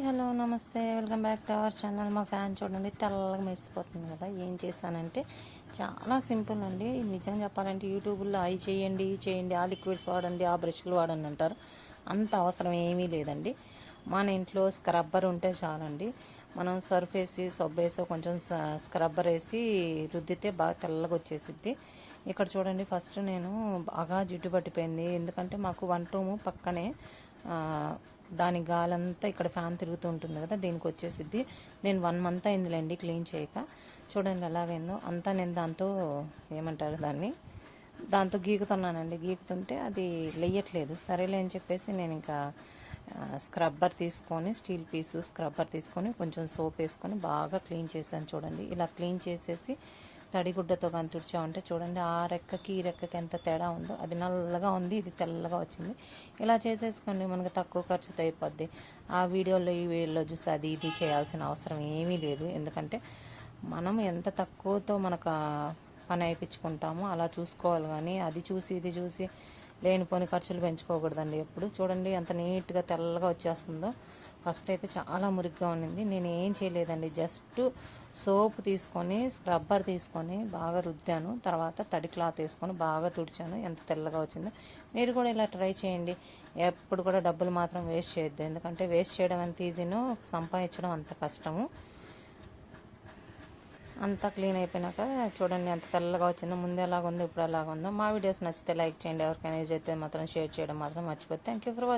Hello నమస్తే. Welcome back to our channel. మా fan చూడండి తెల్లగా మెరిసిపోతుంది కదా. ఏం చేశానంటే చాలా సింపుల్ అండి. నిజంగా చెప్పాలంటే యూట్యూబ్లో అవి చేయండి ఈ చేయండి ఆ లిక్విడ్స్ వాడండి ఆ బ్రష్లు వాడండి అంటారు. అంత అవసరం ఏమీ లేదండి. మన ఇంట్లో స్క్రబ్బర్ ఉంటే చాలండి. మనం సర్ఫ్ వేసి సబ్బు వేసి కొంచెం స్క్రబ్బర్ వేసి రుద్దితే బాగా తెల్లగా వచ్చేసిద్ది. ఇక్కడ చూడండి ఫస్ట్ నేను బాగా జిడ్డు పట్టిపోయింది. ఎందుకంటే మాకు వన్ రూమ్ పక్కనే దాని గాలంతా ఇక్కడ ఫ్యాన్ తిరుగుతూ ఉంటుంది కదా దీనికి వచ్చేసిద్ది. నేను వన్ మంత్ అయిందిలేండి క్లీన్ చేయక. చూడండి ఎలాగైందో. అంతా నేను దాంతో ఏమంటారు దాన్ని? దాంతో గీకుతున్నానండి. గీకుతుంటే అది లేయట్లేదు. సరేలే అని చెప్పేసి నేను ఇంకా స్క్రబ్బర్ తీసుకొని స్టీల్ పీసు స్క్రబ్బర్ తీసుకొని కొంచెం సోప్ వేసుకొని బాగా క్లీన్ చేశాను చూడండి. ఇలా క్లీన్ చేసేసి తడిగుడ్డతో కానీ తుడిచామంటే చూడండి ఆ రెక్కకి ఈ రెక్కకి ఎంత తేడా ఉందో. అది నల్లగా ఉంది ఇది తెల్లగా వచ్చింది. ఇలా చేసేసుకోండి మనకు తక్కువ ఖర్చుతో అయిపోద్ది. ఆ వీడియోలో ఈ వీడియోలో చూసి అది ఇది చేయాల్సిన అవసరం ఏమీ లేదు. ఎందుకంటే మనం ఎంత తక్కువతో మనకు పని అయిపించుకుంటామో అలా చూసుకోవాలి కానీ అది చూసి ఇది చూసి లేనిపోని ఖర్చులు పెంచుకోకూడదండి. ఎప్పుడు చూడండి ఎంత నీట్గా తెల్లగా వచ్చేస్తుందో. ఫస్ట్ అయితే చాలా మురిగ్గా ఉండింది నేను ఏం చేయలేదండి. జస్ట్ సోప్ తీసుకొని స్క్రబ్బర్ తీసుకొని బాగా రుద్దాను. తర్వాత తడి క్లాత్ వేసుకొని బాగా తుడిచాను. ఎంత తెల్లగా వచ్చిందో. మీరు కూడా ఇలా ట్రై చేయండి. ఎప్పుడు కూడా డబ్బులు మాత్రం వేస్ట్ చేయొద్దు. ఎందుకంటే వేస్ట్ చేయడం ఎంత ఈజీనో సంపాదించడం అంత కష్టము. అంతా క్లీన్ అయిపోయినాక చూడండి ఎంత తెల్లగా వచ్చిందో ముందు ఎలాగ ఉందో ఇప్పుడు ఎలాగ ఉందో మా వీడియోస్ నచ్చితే లైక్ చేయండి. ఎవరికైనా యూజ్ అయితే మాత్రం షేర్ చేయడం మాత్రం మర్చిపోతే థ్యాంక్ యూ ఫర్ వాచింగ్